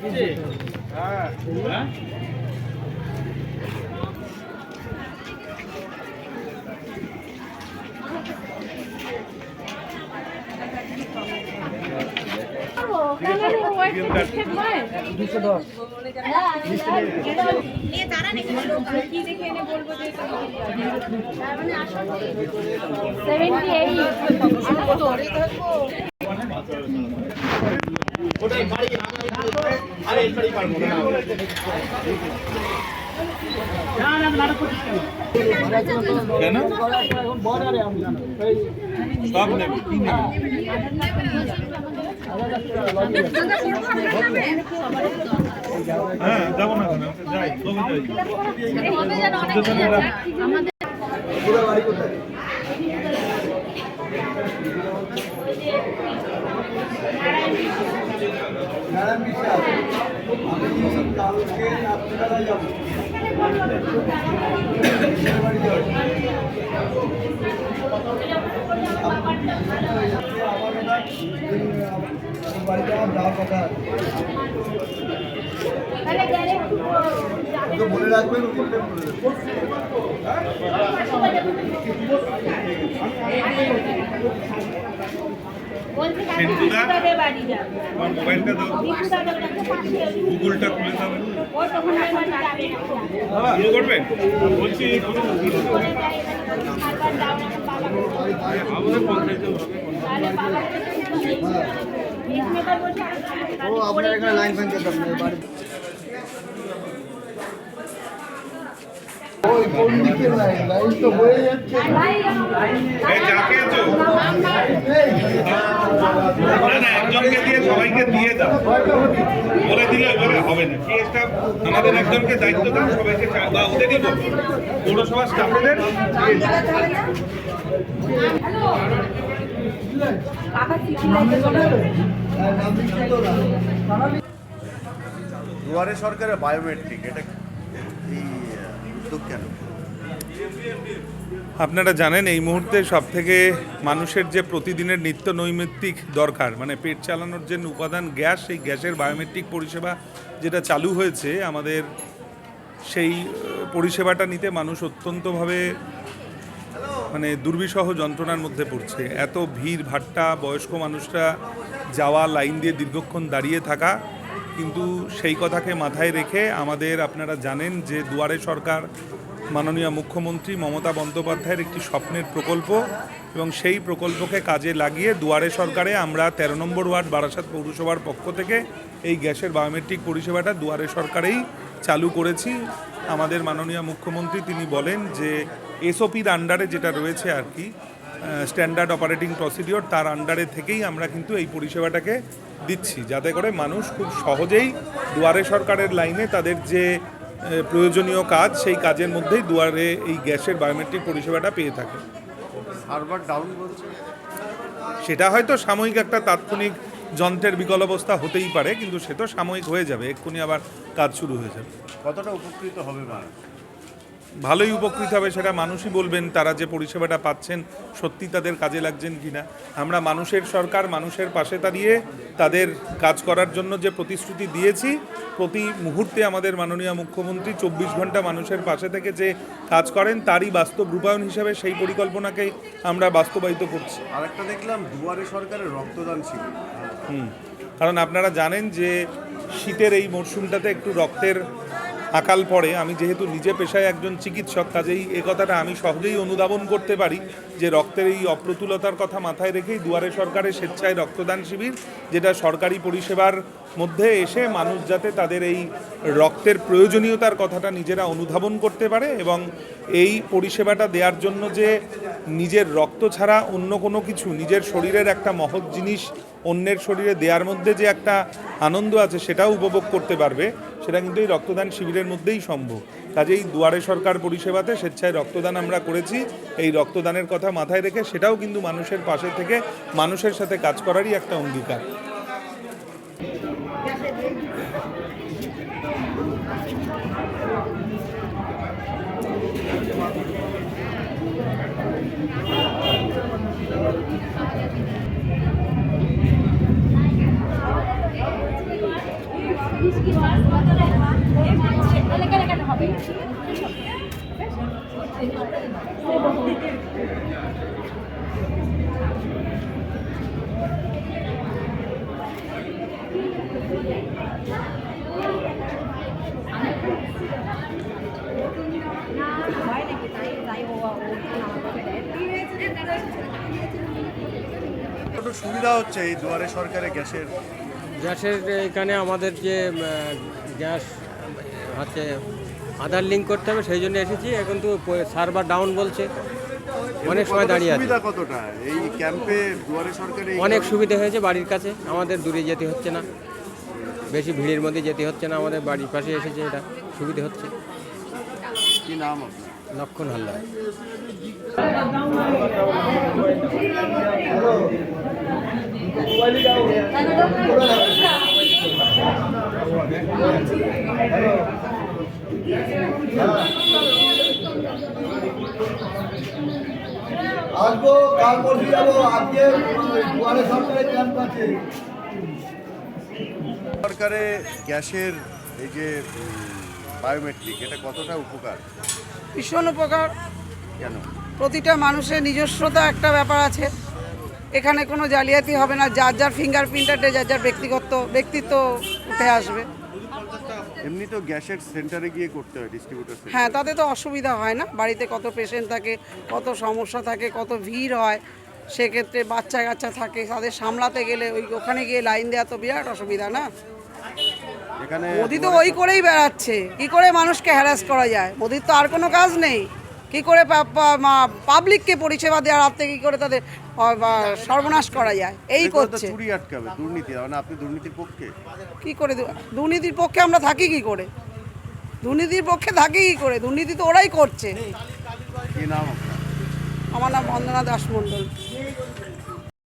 হ্যাঁ। Seventy eight কেন? সব নেবে কি নেবে? হ্যাঁ যাব না কেন? যাই কবে যাই আমাদের বাড়িতে আমার যাওয়ার কথা। বলে রাখবেন যাবে। আমার মোবাইলটা দাও। গুগলটা খুলে দাও। শুরু করবেন? বলছি আমাদের পঞ্চায়েতে ও আপনার এখানে লাইন ফ্যান যেতাম না ওই কোন দিকে লাইন লাইন তো হয়ে যাচ্ছে। এই চা খেয়েছো না না একজনকে দিয়ে সবাইকে দিয়ে দাও বলে দিলে ওইভাবে হবে না। আমাদের একজনকে দায়িত্ব দাও সবাইকে বা ওদেরই পৌরসভা স্টাফেদের। দুয়ারে সরকারের বায়োমেট্রিক এটা এই উদ্যোগ কেন? আপনারা জানেন, এই মুহূর্তে সব থেকে মানুষের যে প্রতিদিনের নিত্য নৈমিত্তিক দরকার মানে পেট চালানোর যে উপাদান গ্যাস, সেই গ্যাসের বায়োমেট্রিক পরিষেবা যেটা চালু হয়েছে, আমাদের সেই পরিষেবাটা নিতে মানুষ অত্যন্তভাবে মানে দুর্বিষহ যন্ত্রণার মধ্যে পড়ছে। এত ভিড় ভাট্টা, বয়স্ক মানুষরা যাওয়া, লাইন দিয়ে দীর্ঘক্ষণ দাঁড়িয়ে থাকা কিন্তু সেই কথাকে মাথায় রেখে আমাদের আপনারা জানেন যে দুয়ারে সরকার, মাননীয় মুখ্যমন্ত্রী মমতা বন্দ্যোপাধ্যায়ের একটি স্বপ্নের প্রকল্প এবং সেই প্রকল্পকে কাজে লাগিয়ে দুয়ারে সরকারে আমরা তেরো নম্বর ওয়ার্ড বারাসাত পৌরসভার পক্ষ থেকে এই গ্যাসের বায়োমেট্রিক পরিষেবাটা দুয়ারে সরকারেই চালু করেছি। আমাদের মাননীয় মুখ্যমন্ত্রী তিনি বলেন যে এসওপির আন্ডারে যেটা রয়েছে আর কি স্ট্যান্ডার্ড অপারেটিং প্রসিডিওর তার আন্ডারে থেকেই আমরা কিন্তু এই পরিষেবাটাকে দিচ্ছি। যাতে করে মানুষ খুব সহজেই দুয়ারে সরকারের লাইনে তাদের যে প্রয়োজনীয় কাজ সেই কাজের মধ্যেই দুয়ারে এই গ্যাসের বায়োমেট্রিক পরিষেবাটা পেয়ে থাকে। সার্ভার ডাউন সেটা হয়তো সাময়িক একটা তাৎক্ষণিক যন্ত্রের বিকল অবস্থা হতেই পারে কিন্তু সে তো সাময়িক হয়ে যাবে। এক্ষুনি আবার কাজ শুরু হয়ে যাবে। কতটা উপকৃত হবে মানুষ? ভালোই উপকৃত হবে সেটা মানুষই বলবেন তারা যে পরিষেবাটা পাচ্ছেন সত্যি তাদের কাজে লাগছেন কিনা। আমরা মানুষের সরকার মানুষের পাশে দাঁড়িয়ে তাদের কাজ করার জন্য যে প্রতিশ্রুতি দিয়েছি প্রতি মুহূর্তে আমাদের মাননীয় মুখ্যমন্ত্রী চব্বিশ ঘণ্টা মানুষের পাশে থেকে যে কাজ করেন তারই বাস্তব রূপায়ণ হিসেবে সেই পরিকল্পনাকে আমরা বাস্তবায়িত করছি। আরেকটা দেখলাম দুয়ারে সরকারের রক্তদান ছিল হুম। কারণ আপনারা জানেন যে শীতের এই মরশুমটাতে একটু রক্তের আকাল পড়ে আমি যেহেতু নিজে পেশায় একজন চিকিৎসক, কাজেই এ কথাটা আমি সহজেই অনুধাবন করতে পারি যে রক্তের এই অপ্রতুলতার কথা মাথায় রেখেই দুয়ারে সরকারের স্বেচ্ছায় রক্তদান শিবির, যেটা সরকারি পরিষেবার মধ্যে এসে মানুষ যাতে তাদের এই রক্তের প্রয়োজনীয়তার কথাটা নিজেরা অনুধাবন করতে পারে এবং এই পরিষেবাটা দেওয়ার জন্য যে নিজের রক্ত ছাড়া অন্য কোনো কিছু, নিজের শরীরের একটা মহৎ জিনিস অন্যের শরীরে দেওয়ার মধ্যে যে একটা আনন্দ আছে, সেটাও উপভোগ করতে পারবে। সেটা কিন্তু এই রক্তদান শিবিরের মধ্যেই সম্ভব। কাজেই দুয়ারে সরকার পরিষেবাতে স্বেচ্ছায় রক্তদান আমরা করেছি। এই রক্তদানের কথা মাথায় রেখে সেটাও কিন্তু মানুষের পাশে থেকে মানুষের সাথে কাজ করারই একটা অঙ্গীকার। বৃষ্টি হয় এলাকা এলাকা হবে কত সুবিধা হচ্ছে এই দুয়ারে সরকারের গ্যাসের? গ্যাসের এখানে আমাদের যে গ্যাস হচ্ছে আধার লিঙ্ক করতে হবে সেই জন্য এসেছি। এখন তো সার্ভার ডাউন বলছে। অনেক সময় দাঁড়িয়ে আছে। কতটা? এই ক্যাম্পে দুয়ারে সরকারে অনেক সুবিধা হয়েছে বাড়ির কাছে আমাদের দূরে যেতে হচ্ছে না। বেশি ভিড়ের মধ্যে যেতে হচ্ছে না আমাদের বাড়ির পাশে এসেছে এটা সুবিধা হচ্ছে। কি নাম লক্ষণ হালদার। আসব কাল পরশু যাব আজকে দুয়ারে সরকারের ক্যাম্প আছে। সরকারে গ্যাসের এই যে বায়োমেট্রিক এটা কতটা উপকার? ভীষণ উপকার। কেন? প্রতিটা মানুষের নিজস্বতা একটা ব্যাপার আছে। এখানে কোনো জালিয়াতি হবে না। যার যার ফিঙ্গারপ্রিন্টারটে যার যার ব্যক্তিগত ব্যক্তিত্ব উঠে আসবে। এমনি তো গ্যাসের সেন্টারে গিয়ে করতে হয় ডিস্ট্রিবিউটার হ্যাঁ তাতে তো অসুবিধা হয় না। বাড়িতে কত পেশেন্ট থাকে কত সমস্যা থাকে কত ভিড় হয় সেক্ষেত্রে বাচ্চা কাচ্চা থাকে তাদের সামলাতে গেলে ওই ওখানে গিয়ে লাইন দেওয়া তো বিরাট অসুবিধা না? এখানে মোদি তো ওই করেই বেড়াচ্ছে। কি করে মানুষকে হ্যারাস করা যায়? মোদির তো আর কোনো কাজ নেই। কি করে পাবলিককে পরিষেবা দেওয়ার হাত থেকে কি করে তাদের সর্বনাশ করা যায়। এই করছে। চুরি আটকাবে দুর্নীতি মানে আপনি দুর্নীতির পক্ষে? কি করে দুর্নীতির পক্ষে আমরা থাকি কি করে? দুর্নীতির পক্ষে থাকি কি করে? দুর্নীতি তো ওরাই করছে। কি নাম আমার নাম বন্দনা দাস মণ্ডল।